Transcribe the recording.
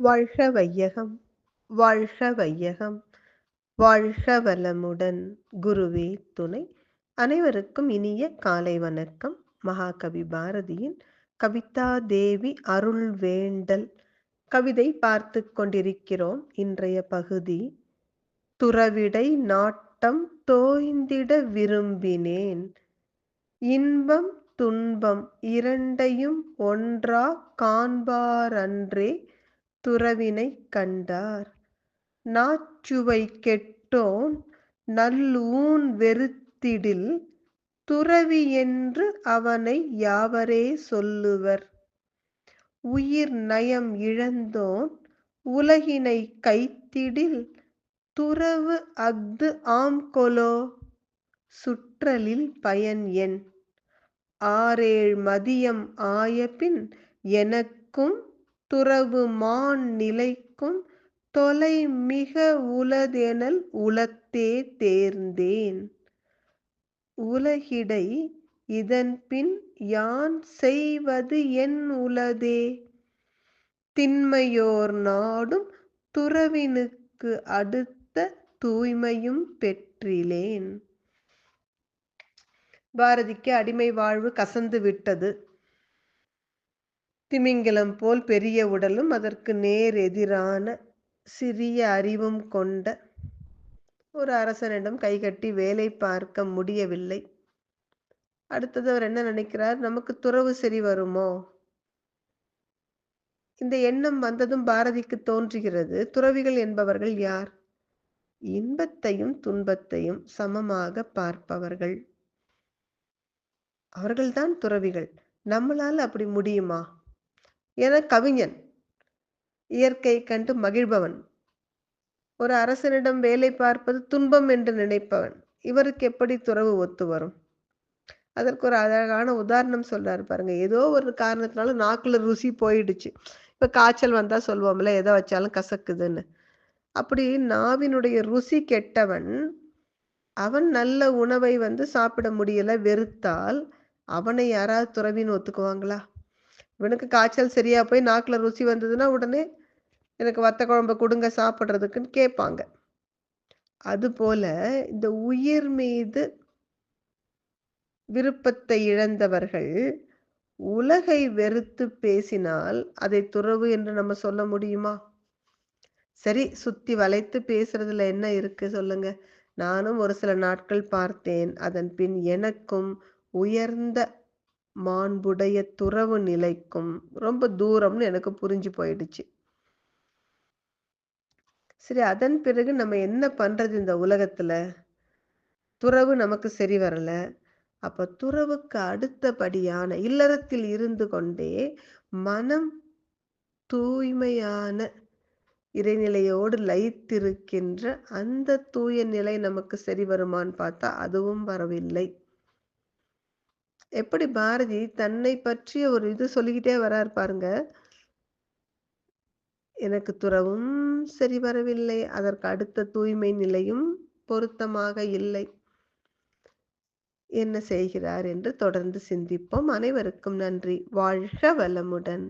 வாழ்க வையகம் வாழ்க வையகம் வாழ்க வளமுடன் குருவே துணை. அனைவருக்கும் இனிய காலை வணக்கம். மகாகவி பாரதியின் கவிதா தேவி அருள் வேண்டல் கவிதை பார்த்து கொண்டிருக்கிறோம். இன்றைய பகுதி துறவிடை நாட்டம் தோய்ந்திட விரும்பினேன். இன்பம் துன்பம் இரண்டையும் ஒன்றா காண்பாரன்றே துறவினை கண்டார். நாச்சுவை கெட்டோன் நல்லூன் வெறுத்திடில் துறவி என்று அவனை யாவரே சொல்லுவர். உயிர் நயம் இழந்தோன் உலகினை கைத்திடில் துறவு அஃது ஆம் கொலோ? சுற்றலில் பயன் என். ஆறேழ் மதியம் ஆயபின் எனக்கும் துறவு மான் நிலைக்கும் தொலை மிக உளதெனல் உளத்தே தேர்ந்தேன். உலகிடை இதன்பின் யான் செய்வது என் உளதே? திண்மையோர் நாடும் துறவினுக்கு அடுத்த தூய்மையும் பெற்றிலேன். பாரதிக்கு அடிமை வாழ்வு கசந்து விட்டது. திமிங்கிலம் போல் பெரிய உடலும் அதற்கு நேர் எதிரான சிறிய அறிவும் கொண்ட ஒரு அரசனிடம் கைகட்டி வேலை பார்க்க முடியவில்லை. அடுத்தது அவர் என்ன நினைக்கிறார்? நமக்கு துறவு சரி வருமோ? இந்த எண்ணம் வந்ததும் பாரதிக்கு தோன்றுகிறது. துறவிகள் என்பவர்கள் யார்? இன்பத்தையும் துன்பத்தையும் சமமாக பார்ப்பவர்கள். அவர்கள்தான் துறவிகள். நம்மளால் அப்படி முடியுமா? என கவிஞன் இயற்கை கண்டு மகிழ்பவன். ஒரு அரசனிடம் வேலை பார்ப்பது துன்பம் என்று நினைப்பவன். இவருக்கு எப்படி துறவு ஒத்து வரும்? அதற்கு ஒரு அழகான உதாரணம் சொல்றாரு பாருங்க. ஏதோ ஒரு காரணத்தினால நாக்குல ருசி போயிடுச்சு. இப்ப காய்ச்சல் வந்தா சொல்லுவோம்ல எதை வச்சாலும் கசக்குதுன்னு. அப்படி நாவினுடைய ருசி கெட்டவன் அவன் நல்ல உணவை வந்து சாப்பிட முடியல வெறுத்தால் அவனை யாராவது துறவின்னு ஒத்துக்குவாங்களா? இவனுக்கு காய்ச்சல் சரியா போய் நாக்கில் ருசி வந்ததுன்னா உடனே எனக்கு வத்த குழம்பு கொடுங்க சாப்பிட்றதுக்குன்னு கேட்பாங்க. அதுபோல இந்த உயிர் மீது விருப்பத்தை இழந்தவர்கள் உலகை வெறுத்து பேசினால் அதை துறவு என்று நம்ம சொல்ல முடியுமா? சரி சுத்தி வளைத்து பேசுறதுல என்ன இருக்கு சொல்லுங்க. நானும் ஒரு சில நாட்கள் பார்த்தேன். அதன் பின் எனக்கும் உயர்ந்த மாண்புடைய துறவு நிலைக்கும் ரொம்ப தூரம்னு எனக்கு புரிஞ்சு போயிடுச்சு. சரி அதன் பிறகு நம்ம என்ன பண்றது இந்த உலகத்துல? துறவு நமக்கு சரி வரல. அப்ப துறவுக்கு அடுத்தபடியான இல்லறத்தில் இருந்து கொண்டே மனம் தூய்மையான இறைநிலையோடு லயித்திருக்கின்ற அந்த தூய நிலை நமக்கு சரி வருமான்னு பார்த்தா அதுவும் வரவில்லை எப்படி பாரதி தன்னை பற்றிய ஒரு இது சொல்லிக்கிட்டே வரார் பாருங்க. எனக்கு துறவும் சரி வரவில்லை அதற்கு அடுத்த தூய்மை நிலையும் பொருத்தமாக இல்லை. என்ன செய்கிறார் என்று தொடர்ந்து சிந்திப்போம். அனைவருக்கும் நன்றி. வாழ்க வளமுடன்.